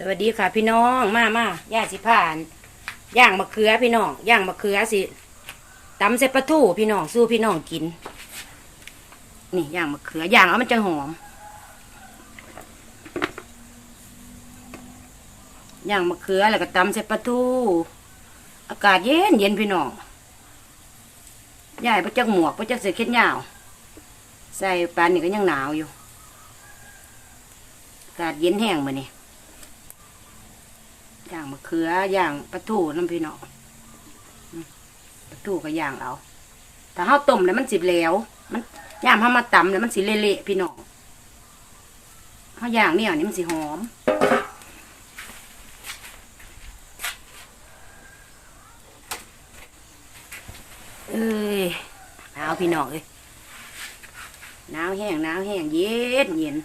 สวัสดีค่ะพี่น้องมามาย่าสิผ่านย่างมะเขือพี่น้องย่างมะเขือสิตำใส่ปลาทูพี่น้องสู้พี่น้องกิน นี่ย่างมะเขือย่างแล้วมันจะหอมย่างมะเขือแล้วก็ตำใส่ปลาทูอากาศเย็นเย็นพี่น้องย่ายไปจักหมวกไปจักเสื้อแขนยาว ใส่ปานนี่ก็ยังหนาวอยู่อากาศเย็นแห้งมาเนี่ย ย่างมะเขือย่างปลาทูน้ำพี่น้อปลาทูก็ย่างเอาถ้าเฮาต้มแล้วมันสิเหลวมันย่างเฮามาตำแล้วมันสิเละๆพี่น้องเฮาย่างเนี่ยนี่มันสิหอมเอ้ยหนาวพี่น้องเอ้ยหนาวแห้งหนาวแห้งเย็นเย็น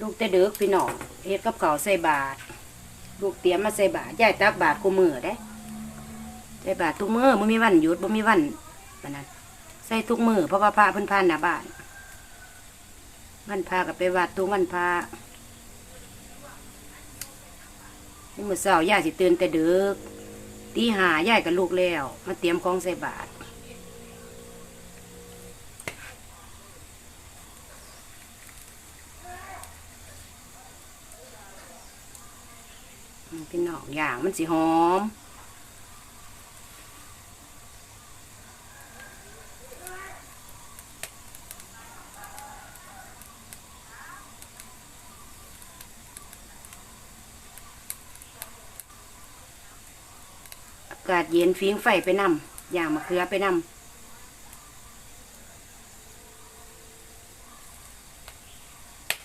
ลูกแต่เด็กพี่น้องเฮ็ดกับข้าใส่บาตรลูกเตรียมมาใส่บาตรยายตักบาตรกูมือได้ใส่บาตรทุกมือบ่มีวันหยุดบ่มีวันปานนั้นใส่ทุกมือเพราะว่าพระเพิ่นพานหน้าบ้านวันพาก็ไปวัดทุกวันพานี่มื้อเช้ายายสิตื่นแต่เด็กตีหายายกับลูกแล้ว มาเตรียมของใส่บาตร พี่น้องอย่างมันสิหอมอากาศเย็นฟิงไฟไปนำอย่างมะเขือไปนำ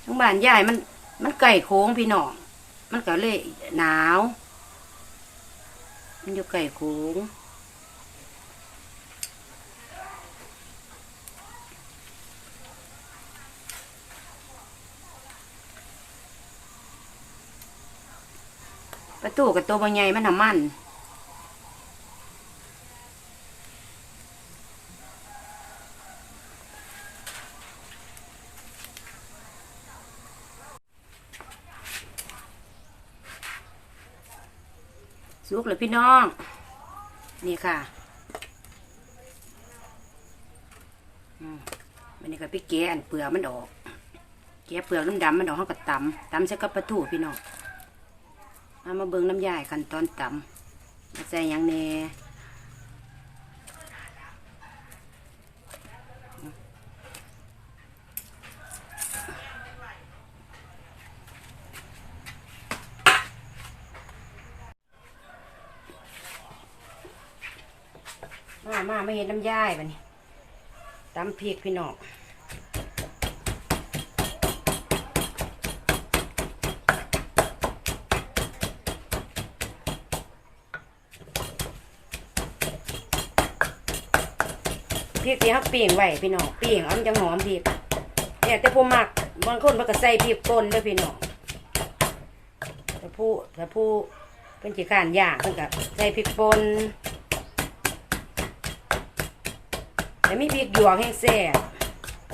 ทั้งบ้านยายมันมันไก่โค้งพี่น้อง มันก็เลยหนาว มันอยู่ไก่โขงประตูกับตัวบางใหญ่มันหนามัน สุกเลยพี่น้อง นี่ค่ะอืมันนี้ก็ไปแกะอันเปลือกมันออก แกะเปลือกน้ำดำมันออกเขาก็ตำตำใช้กับปลาทูพี่น้องเอามาเบิ้งน้ำยายขั้นตอนตำมาใส่ยังเน่ ไม่เห็นน้ำย่ายบัดนี้ตำพริกพี่น้องพริกที่เขาปีงไว้พี่น้องปีงเอามันจะหอมพริกเนี่ยแต่ผู้มักบางคนมันก็ใส่พริกป่นด้วยพี่น้องแต่ผู้แต่ผู้เป็นจีขานย่างเพิ่นก็ใส่พริกป่น แต่มีพริกหยวกให้แซ่บ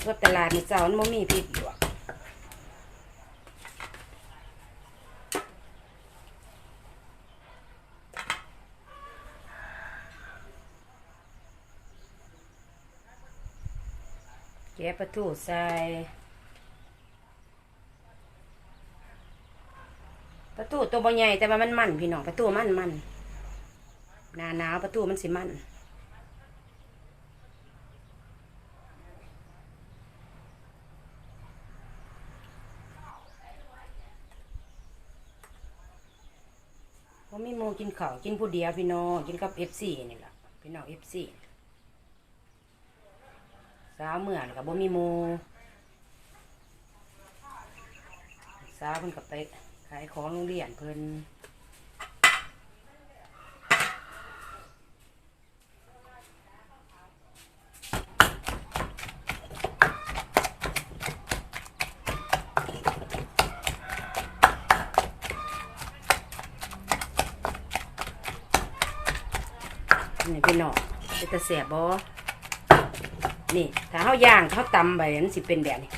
ก็ตลาดมีเจ้ามันมีพริกหยวกแกะปลาทูใส่ปลาทูตัวบ่ใหญ่แต่ว่ามันมันพี่น้องปลาทูมันมันหนาหนาวปลาทูมันสิมันว่ามีหมู กินข้าวกินผู้เดียวพี่น้องกินกับเอฟซีนี่แหละพี่น้องเอฟซีสาวเมื่อนกับบ่มีโมสาวเพิ่นกับไปขายของโรงเรียนเพิ่น นี่พี่น้องเป็นตะแสบบ่นี่ถ้าเฮาย่างเขาตำไปมันสิเป็นแบบนี้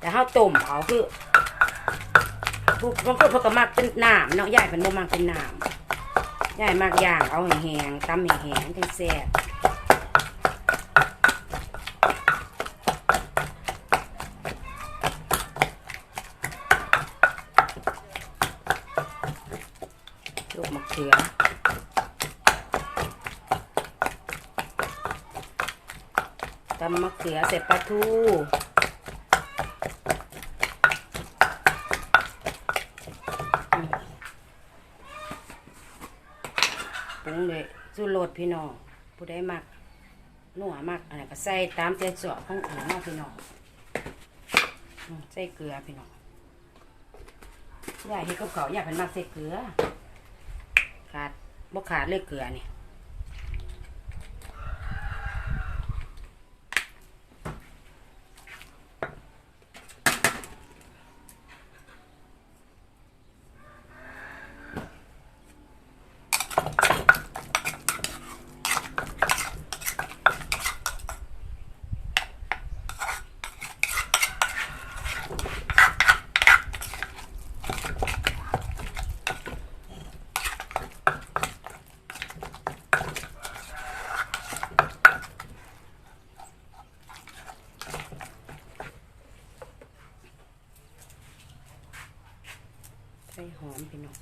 แต่เฮาต้มเอาคือผู้บางคนเขาก็มักเป็นน้ำเนาะยายเป็นบ่มักเป็นน้ำยายมักย่างเอาแห้งๆตำแห้งๆจังแซ่บลูกมะเขือ ตำมะเขือใส่ปลาทูปรุงเลยสู้โรดพี่น้องผู้ใดมักนัวมักอะไรก็ใส่ตามใจสอบของอื่นนาะพี่น้องใส่เกลือพี่น้องยายเฮ็ดกับเขาอยากเป็นมักใส่เกลือขาดบ่ขาดเลยเกลือนี่ ใส่หอมพี่น้อง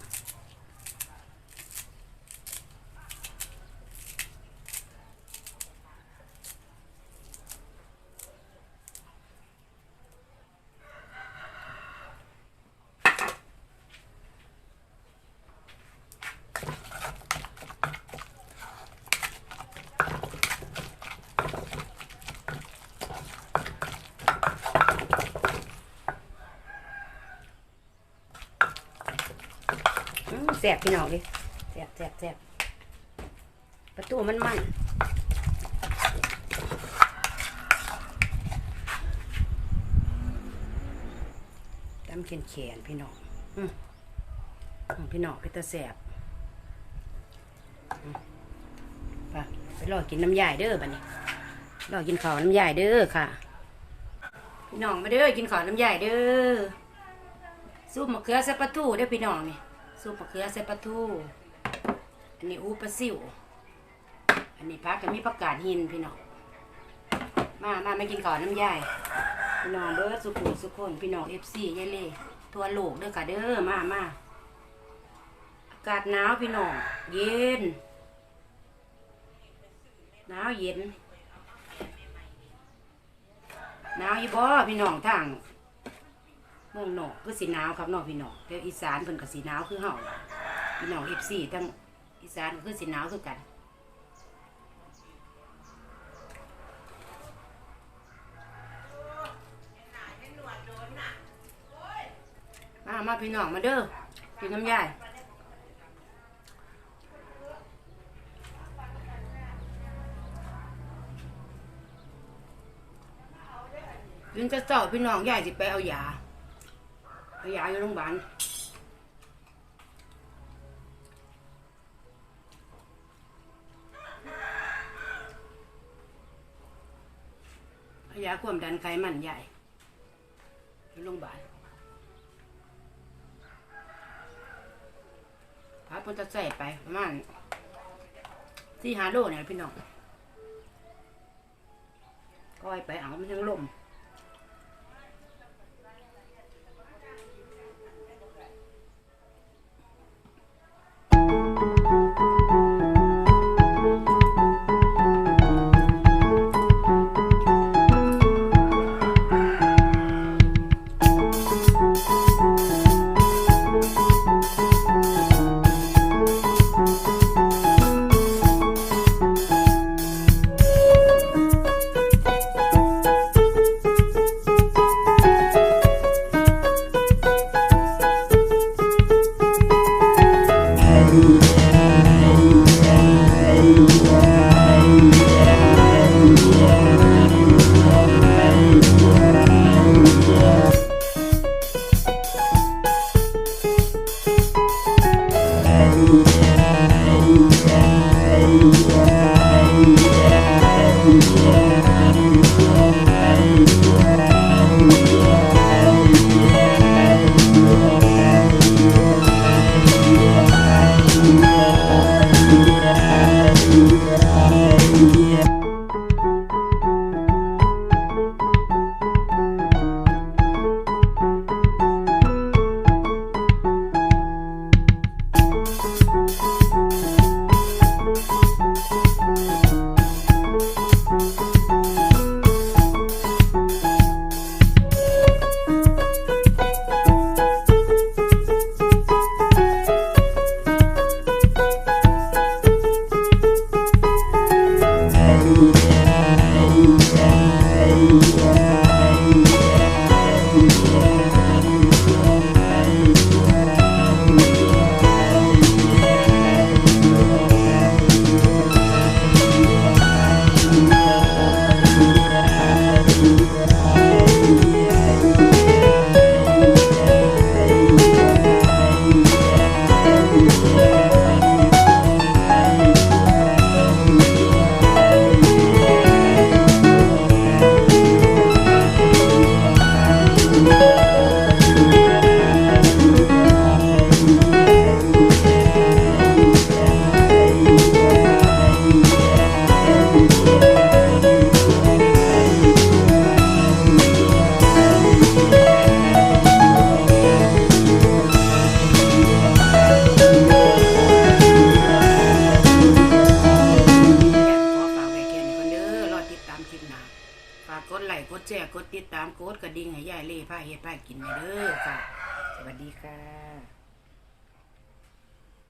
อืมแซ่บพี่น้องดิแซ่บแซ่บแซ่บประตูมันมันตำเขียนเขียนพี่น้องอืมพี่น้องพี่ตาแซ่บไปไปรอกินน้ำยายเด้อบัดนี้รอกินข้าวน้ำยายเด้อค่ะ พี่น้องมาเด้อกินข้าวน้ำยายเด้อซุปมะเขือใส่ปลาทูเด้อพี่น้องนี่ ซุปมะเขือใส่ปลาทูอันนี้อูปลาซิวอันนี้พักก็มีผักกาดหินพี่น้องมามาไมากินก่อนน้ำยายพี่น้องเบิร์ดสุขุมสุขคนพี่น้องเอฟซียายเล่ทัวโลกเด้อค่ะเด้อมามาอากาศหนาวพี่น้องเย็นหนาวเย็นหนาวอีบ่พี่น้องทาง เมืองนอกคือสีหนาวครับเนอกพี่น้องแต่อีสานเพิ่นก็สีหนาวคือเฮาพี่น้องเอฟซีทั้งอีสานก็คือสีหนาวคือกันมามาพี่น้องมาเด้อกินน้ำยายยินจะเจ้าพี่น้องยายสิไปเอายา ยาอยู่โรงพยาบาลเอายาความดันไขมันใหญ่อยู่โรงพยาบาลพาเพิ่นจะใส่ไปประมาณที่หาโลเนี่ยพี่น้องก้อยไปเอามันยังลม